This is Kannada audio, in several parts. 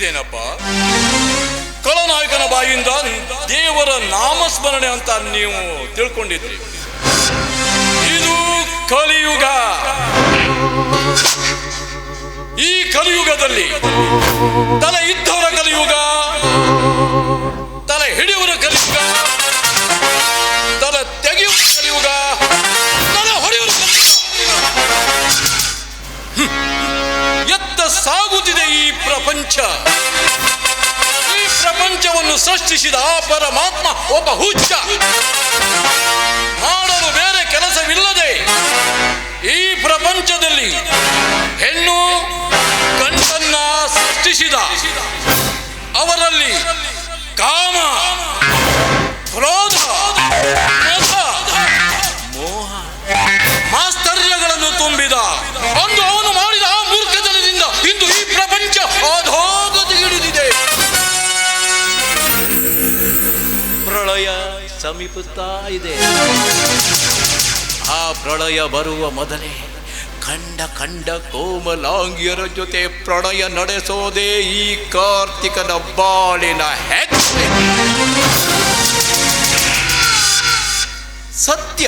ಇದೇನಪ್ಪ? ಕಳನಾಯಕನ ಬಾಯಿಂದ ದೇವರ ನಾಮಸ್ಮರಣೆ ಅಂತ ನೀವು ತಿಳ್ಕೊಂಡಿದ್ರಿ. ಇದು ಕಲಿಯುಗ. ಈ ಕಲಿಯುಗದಲ್ಲಿ ತಲೆ ಇದ್ದವರ ಕಲಿಯುಗ, ತಲೆ ಹಿಡಿಯುವರ ಕಲಿಯುಗ. ಸೃಷ್ಟಿಸಿದ ಆ ಪರಮಾತ್ಮ ಒಬ್ಬ ಹುಚ್ಚ. ಮಾಡಲು ಬೇರೆ ಕೆಲಸವಿಲ್ಲದೆ ಈ ಪ್ರಪಂಚದಲ್ಲಿ ಹೆಣ್ಣು ಗಂಡನ್ನ ಸೃಷ್ಟಿಸಿದ. ಅವರಲ್ಲಿ ಕಾಮ ಕ್ರೋಧ ಮೋಹ, ಮಾಸ್ತರ್ಯಗಳನ್ನು ತುಂಬಿದ ಸಮೀಪುತ್ತಾ ಇದೆ. ಆ ಪ್ರಳಯ ಬರುವ ಮೊದಲೇ ಕಂಡ ಕಂಡ ಕೋಮಲಾಂಗಿಯರ ಜೊತೆ ಪ್ರಣಯ ನಡೆಸೋದೇ ಈ ಕಾರ್ತಿಕನ ಬಾಳಿನ ಹೆಜ್ಜೆ. ಸತ್ಯ,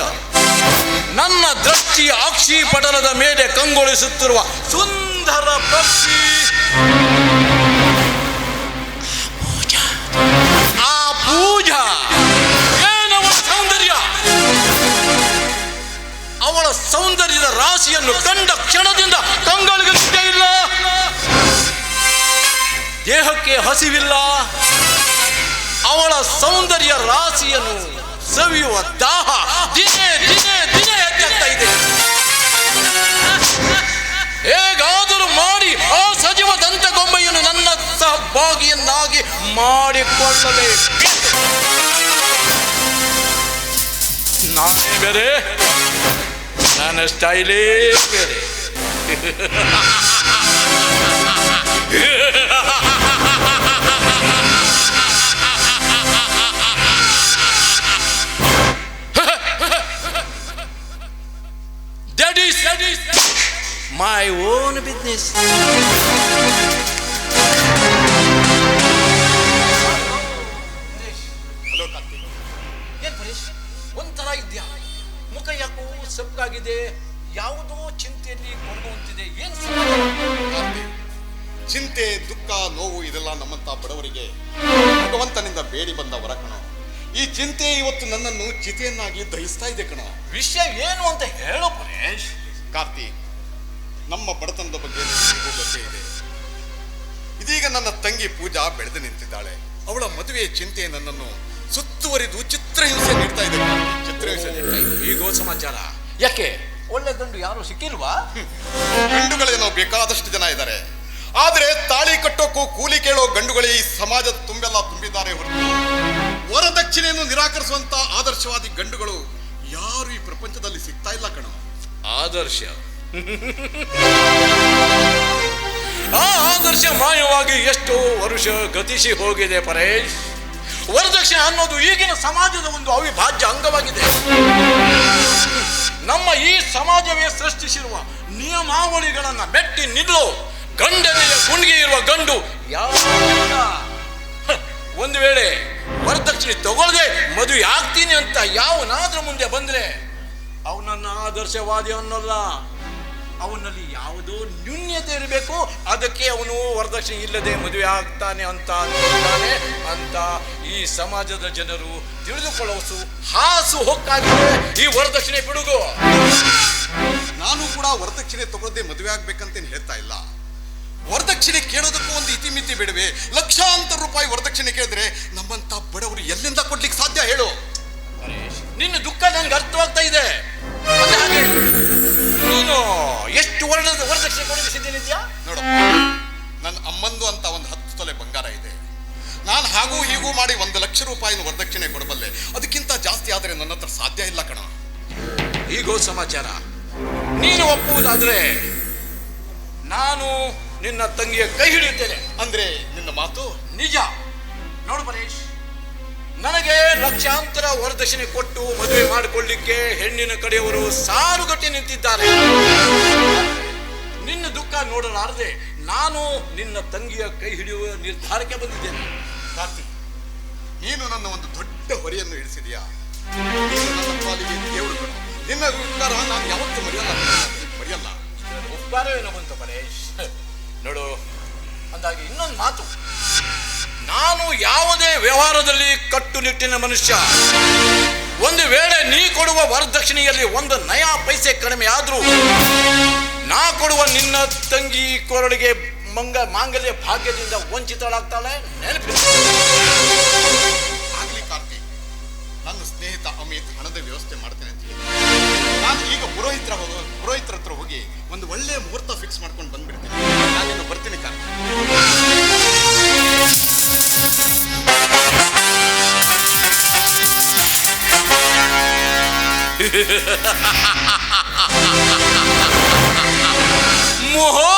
ನನ್ನ ದೃಷ್ಟಿ ಆಕ್ಷಿ ಪಟಲದ ಮೇಲೆ ಕಂಗೊಳಿಸುತ್ತಿರುವ ಸುಂದರ ಪಕ್ಷಿ. ಆ ಪೂಜಾ. ರಾಶಿಯನ್ನು ಕಂಡ ಕ್ಷಣದಿಂದ ಕಂಗಳಿಗೆ ನಿದ್ದೆ ಇಲ್ಲ. ದೇಹಕ್ಕೆ ಹಸಿವಿಲ್ಲ. ಅವಳ ಸೌಂದರ್ಯ ರಾಶಿಯನ್ನು ಸವಿಯುವ ದಾಹ ದಿನೇ ದಿನೇ ದಿನೇ ಹೆಚ್ಚಾಗ್ತಾ ಇದೆ. ಹೇಗಾದರೂ ಮಾಡಿ ಆ ಸಜೀವ ದಂತಗೊಂಬೆಯನ್ನು ನನ್ನ ಸಹಭಾಗಿಯನ್ನಾಗಿ ಮಾಡಿಕೊಳ್ಳಬೇಕು. ನಾನೇ ಬೇರೆ ನನ್ನ ಸ್ಟೈಲೇ ಬೇರೆ ಸಪ್ಪಗಾಗಿದೆ ಯಾವುದೋ ಚಿಂತೆಯಲ್ಲಿ ಕೊರಗುವಂತಿದೆ. ಏನ್ ಚಿಂತೆ ದುಃಖ ನೋವು ಇದೆಲ್ಲ ನಮ್ಮಂತ ಬಡವರಿಗೆ ಭಗವಂತನಿಂದ ಬೇಡಿ ಬಂದ ವರ ಕಣ. ಈ ಚಿಂತೆ ಇವತ್ತು ನನ್ನನ್ನು ಚಿತೆಯನ್ನಾಗಿ ದಹಿಸ್ತಾ ಇದೆ ಕಣ. ವಿಷಯ ಏನು ಅಂತ ಹೇಳು ಪರೇಶ್ ಕಾರ್ತಿ ನಮ್ಮ ಬಡತನದ ಬಗ್ಗೆ ಗೊತ್ತೇ ಇದೆ. ಇದೀಗ ನನ್ನ ತಂಗಿ ಪೂಜಾ ಬೆಳೆದು ನಿಂತಿದ್ದಾಳೆ. ಅವಳ ಮದುವೆಯ ಚಿಂತೆ ನನ್ನನ್ನು ಸುತ್ತುವರಿದು ಚಿತ್ರಹಿಂಸೆ ನೀಡ್ತಾ ಇದೆ ಚಿತ್ರಹಿಂಸೆ ನೀಡ್ತಾ ಇದೆ. ಈಗೋ ಸಮಾಚಾರ. ಯಾಕೆ? ಒಳ್ಳೆ ಗಂಡು ಯಾರು ಸಿಕ್ಕಿಲ್ವಾ? ಗಂಡುಗಳೇನೋ ಬೇಕಾದಷ್ಟು ಜನ ಇದ್ದಾರೆ. ಆದರೆ ತಾಳಿ ಕಟ್ಟೋಕ್ಕೂ ಕೂಲಿ ಕೇಳೋ ಗಂಡುಗಳೇ ಈ ಸಮಾಜದ ತುಂಬೆಲ್ಲ ತುಂಬಿದ್ದಾರೆ ಹೊರತು ವರದಕ್ಷಿಣೆಯನ್ನು ನಿರಾಕರಿಸುವಂತ ಆದರ್ಶವಾದಿ ಗಂಡುಗಳು ಯಾರು ಈ ಪ್ರಪಂಚದಲ್ಲಿ ಸಿಗ್ತಾ ಇಲ್ಲ ಕಣ. ಆದರ್ಶ. ಆ ಆದರ್ಶ ಮಾಯವಾಗಿ ಎಷ್ಟೋ ವರುಷ ಗತಿಸಿ ಹೋಗಿದೆ ಪರೇಶ್. ವರದಕ್ಷಿಣೆ ಅನ್ನೋದು ಈಗಿನ ಸಮಾಜದ ಒಂದು ಅವಿಭಾಜ್ಯ ಅಂಗವಾಗಿದೆ. ನಮ್ಮ ಈ ಸಮಾಜವೇ ಸೃಷ್ಟಿಸಿರುವ ನಿಯಮಾವಳಿಗಳನ್ನು ಬೆಟ್ಟಿ ನಿಲ್ಲೋ ಗಂಡನಿಗೆ ಗುಂಡಿಗೆ ಇರುವ ಗಂಡು ಯಾವ ಒಂದು ವೇಳೆ ವರದಕ್ಷಿಣೆ ತಗೊಳ್ಳದೆ ಮದುವೆ ಆಗ್ತೀನಿ ಅಂತ ಯಾವನಾದ್ರೂ ಮುಂದೆ ಬಂದ್ರೆ, ಅವನನ್ನ ಆದರ್ಶವಾದಿ ಅನ್ನೋಲ್ಲ. ಅವನಲ್ಲಿ ಯಾವುದೋ ನ್ಯೂನ್ಯತೆ ಇರಬೇಕು ಅದಕ್ಕೆ ಅವನು ವರದಕ್ಷಿಣೆ ಇಲ್ಲದೆ ಮದುವೆ ಆಗ್ತಾನೆ ಅಂತ ಅಂತಾನೆ ಅಂತ ಈ ಸಮಾಜದ ಜನರು ತಿಳಿದುಕೊಳ್ಳೋಸು ಹಾಸು ಹೊಕ್ಕಾಗಿದೆ. ಈ ವರದಕ್ಷಿಣೆ ಬಿಡುಗು. ನಾನು ಕೂಡ ವರದಕ್ಷಿಣೆ ತಗೊಳ್ಳದೆ ಮದುವೆ ಆಗ್ಬೇಕಂತೇನು ಹೇಳ್ತಾ ಇಲ್ಲ. ವರದಕ್ಷಿಣೆ ಕೇಳೋದಕ್ಕೂ ಒಂದು ಇತಿಮಿತಿ ಬಿಡುವೆ? ಲಕ್ಷಾಂತರ ರೂಪಾಯಿ ವರದಕ್ಷಿಣೆ ಕೇಳಿದ್ರೆ ನಮ್ಮಂತ ಬಡವರು ಎಲ್ಲಿಂದ ಕೊಡ್ಲಿಕ್ಕೆ ಸಾಧ್ಯ ಹೇಳು. ನಿನ್ನ ದುಃಖ ನನ್ಗೆ ಅರ್ಥವಾಗ್ತಾ ಇದೆ. ನೀನು ಎಷ್ಟು ವರ್ಣದ ವರದಕ್ಷಿಣೆ ಕೊಡಲಿಕ್ಕೆ ಸಿದ್ಧನಿದ್ಯಾ ನೋಡು. ನನ್ನ ಅಮ್ಮಂದು ಅಂತ ಒಂದು ಹತ್ತು ತೊಲೆ ಬಂಗಾರ ಇದೆ. ನಾನು ಹಾಗೂ ಹೀಗೂ ಮಾಡಿ ಒಂದು ಲಕ್ಷ ರೂಪಾಯಿನ ವರದಕ್ಷಿಣೆ ಕೊಡಬಲ್ಲೆ. ಅದಕ್ಕಿಂತ ಜಾಸ್ತಿ ಆದರೆ ನನ್ನ ಹತ್ರ ಸಾಧ್ಯ ಇಲ್ಲ ಕಣ. ಈಗೋ ಸಮಾಚಾರ. ನೀನು ಒಪ್ಪುವುದಾದ್ರೆ ನಾನು ನಿನ್ನ ತಂಗಿಯ ಕೈ ಹಿಡಿಯುತ್ತೇನೆ. ಅಂದ್ರೆ ನಿನ್ನ ಮಾತು ನಿಜ. ನೋಡು ಪರೇಶ್ ಲಕ್ಷಾಂತರ ವರದಕ್ಷಿಣೆ ಕೊಟ್ಟು ಮದುವೆ ಮಾಡಿಕೊಳ್ಳಿಕ್ಕೆ ಹೆಣ್ಣಿನ ಕಡೆಯವರು ಸಾರುಗಟ್ಟಿ ನಿಂತಿದ್ದಾರೆ. ನಿನ್ನ ದುಃಖ ನೋಡಲಾರದೆ ನಾನು ನಿನ್ನ ತಂಗಿಯ ಕೈ ಹಿಡಿಯುವ ನಿರ್ಧಾರಕ್ಕೆ ಬಂದಿದ್ದೇನೆ. ಕಾರ್ತಿಕ್, ನೀನು ನನ್ನ ಒಂದು ದೊಡ್ಡ ಹೊರೆಯನ್ನು ಇಳಿಸಿದೆಯಾ ನೀನು ನನ್ನ ಉಪಕಾರ ನಾನು ಯಾವತ್ತೂ ಮರೆಯಲ್ಲ. ಮರೆಯಲ್ಲ. ಉಪಕಾರವೇನೋ ಬಂತು ಪರೇಶ್ ನೋಡು, ಅಂದಾಗಿ ಇನ್ನೊಂದು ಮಾತು. ನಾನು ಯಾವುದೇ ವ್ಯವಹಾರದಲ್ಲಿ ಕಟ್ಟುನಿಟ್ಟಿನ ಮನುಷ್ಯ. ಒಂದು ವೇಳೆ ನೀ ಕೊಡುವ ವರದಕ್ಷಿಣೆಯಲ್ಲಿ ಒಂದು ನಯಾ ಪೈಸೆ ಕಡಿಮೆ ಆದ್ರೂ, ನಾ ಕೊಡುವ ನಿನ್ನ ತಂಗಿ ಕೊರಳಿಗೆ ಮಂಗ ಮಾಂಗಲ್ಯ ಭಾಗ್ಯದಿಂದ ವಂಚಿತಳಾಗ್ತಾಳೆ ನೆನಪಿ ಆಗ್ಲಿ ನನ್ನ ಸ್ನೇಹಿತ ಅಮಿತ್ ಹಣದ ವ್ಯವಸ್ಥೆ ಮಾಡ್ತೇನೆ ಅಂತ ನಾನು ಈಗ ಪುರೋಹಿತರ ಹೋಗೋ, ಪುರೋಹಿತರ ಹತ್ರ ಹೋಗಿ ಒಂದು ಒಳ್ಳೆ ಮುಹೂರ್ತ ಫಿಕ್ಸ್ ಮಾಡ್ಕೊಂಡು ಬಂದ್ಬಿಡ್ತೀನಿ. ನಾನಿನ್ನು ಬರ್ತೀನಿ ಕಾರ್ತಿ. ಮುಹೂರ್ತ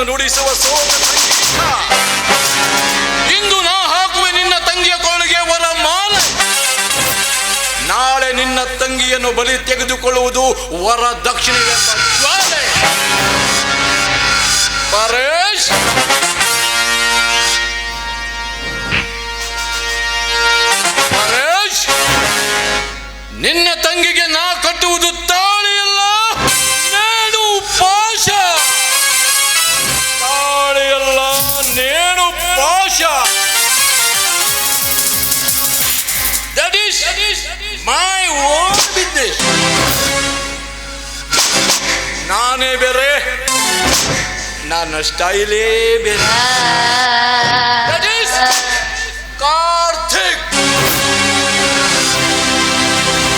ಕಾರ್ತಿಕನು ನುಡಿಸುವ ಸೋಮ ಸಂಗೀತ. ಇಂದು ನಾ ಹಾಕುವೆ ನಿನ್ನ ತಂಗಿಯ ಕೋಳಿಗೆ ವರ ಮಾಲೆ. ನಾಳೆ ನಿನ್ನ ತಂಗಿಯನ್ನು ಬಲಿ ತೆಗೆದುಕೊಳ್ಳುವುದು ವರ ದಕ್ಷಿಣ ಜ್ವಾಲೆ. ಪರೇಶ್! ನಿನ್ನ ತಂಗಿಗೆ ನಾ ಕಟ್ಟುವುದು ತಾಳಿಯಲ್ಲ ನೇಣು ಪಾಶ that is my own business ನಾನೇ ಬೇರೆ ನನ್ನ ಸ್ಟೈಲೇ ಬೇರೆ. That is